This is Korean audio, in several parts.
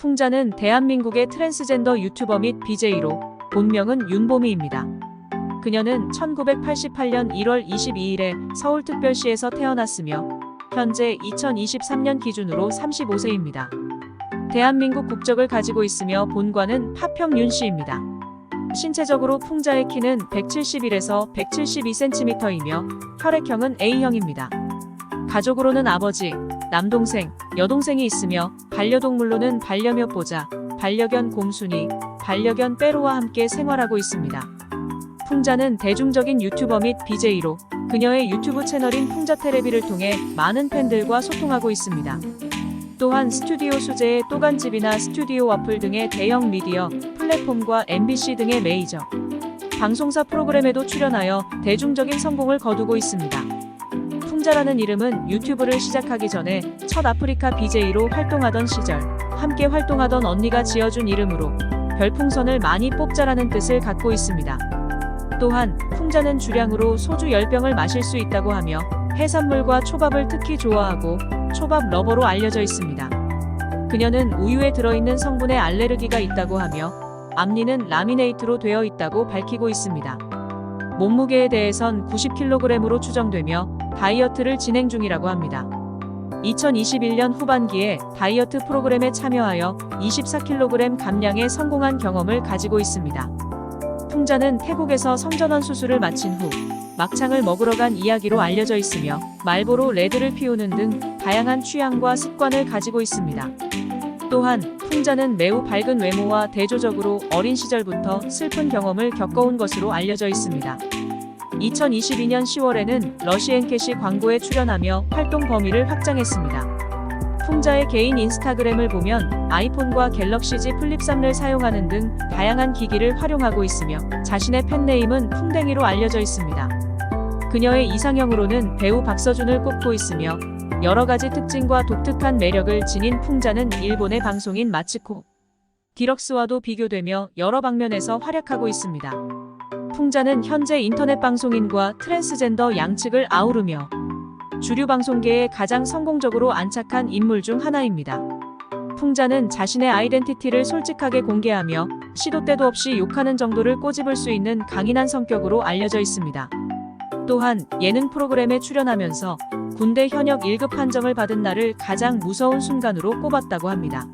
풍자는 대한민국의 트랜스젠더 유튜버 및 BJ로 본명은 윤보미입니다. 그녀는 1988년 1월 22일에 서울특별시에서 태어났으며 현재 2023년 기준으로 35세입니다. 대한민국 국적을 가지고 있으며 본관은 파평 윤씨입니다. 신체적으로 풍자의 키는 171에서 172cm이며 혈액형은 A형입니다. 가족으로는 아버지, 남동생, 여동생이 있으며 반려동물로는 반려묘 보자, 반려견 곰순이, 반려견 빼로와 함께 생활하고 있습니다. 풍자는 대중적인 유튜버 및 BJ로 그녀의 유튜브 채널인 풍자 테레비를 통해 많은 팬들과 소통하고 있습니다. 또한 스튜디오 수제의 또간집이나 스튜디오 와플 등의 대형 미디어, 플랫폼과 MBC 등의 메이저, 방송사 프로그램에도 출연하여 대중적인 성공을 거두고 있습니다. 풍자라는 이름은 유튜브를 시작하기 전에 첫 아프리카 BJ로 활동하던 시절 함께 활동하던 언니가 지어준 이름으로 별풍선을 많이 뽑자라는 뜻을 갖고 있습니다. 또한 풍자는 주량으로 소주 10병을 마실 수 있다고 하며 해산물과 초밥을 특히 좋아하고 초밥 러버로 알려져 있습니다. 그녀는 우유에 들어있는 성분에 알레르기가 있다고 하며 앞니는 라미네이트로 되어 있다고 밝히고 있습니다. 몸무게에 대해선 90kg으로 추정되며 다이어트를 진행 중이라고 합니다. 2021년 후반기에 다이어트 프로그램에 참여하여 24kg 감량에 성공한 경험을 가지고 있습니다. 풍자는 태국에서 성전환 수술을 마친 후 막창을 먹으러 간 이야기로 알려져 있으며 말보로 레드를 피우는 등 다양한 취향과 습관을 가지고 있습니다. 또한 풍자는 매우 밝은 외모와 대조적으로 어린 시절부터 슬픈 경험을 겪어온 것으로 알려져 있습니다. 2022년 10월에는 러시앤캐시 광고에 출연하며 활동 범위를 확장했습니다. 풍자의 개인 인스타그램을 보면 아이폰과 갤럭시 Z 플립 3를 사용하는 등 다양한 기기를 활용하고 있으며 자신의 팬네임은 풍뎅이로 알려져 있습니다. 그녀의 이상형으로는 배우 박서준을 꼽고 있으며 여러 가지 특징과 독특한 매력을 지닌 풍자는 일본의 방송인 마츠코 디럭스와도 비교되며 여러 방면에서 활약하고 있습니다. 풍자는 현재 인터넷 방송인과 트랜스젠더 양측을 아우르며 주류 방송계에 가장 성공적으로 안착한 인물 중 하나입니다. 풍자는 자신의 아이덴티티를 솔직하게 공개하며 시도 때도 없이 욕하는 정도를 꼬집을 수 있는 강인한 성격으로 알려져 있습니다. 또한 예능 프로그램에 출연하면서 군대 현역 1급 판정을 받은 날을 가장 무서운 순간으로 꼽았다고 합니다.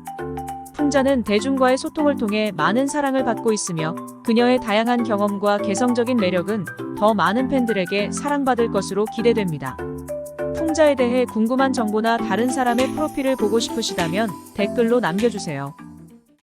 풍자는 대중과의 소통을 통해 많은 사랑을 받고 있으며 그녀의 다양한 경험과 개성적인 매력은 더 많은 팬들에게 사랑받을 것으로 기대됩니다. 풍자에 대해 궁금한 정보나 다른 사람의 프로필을 보고 싶으시다면 댓글로 남겨주세요.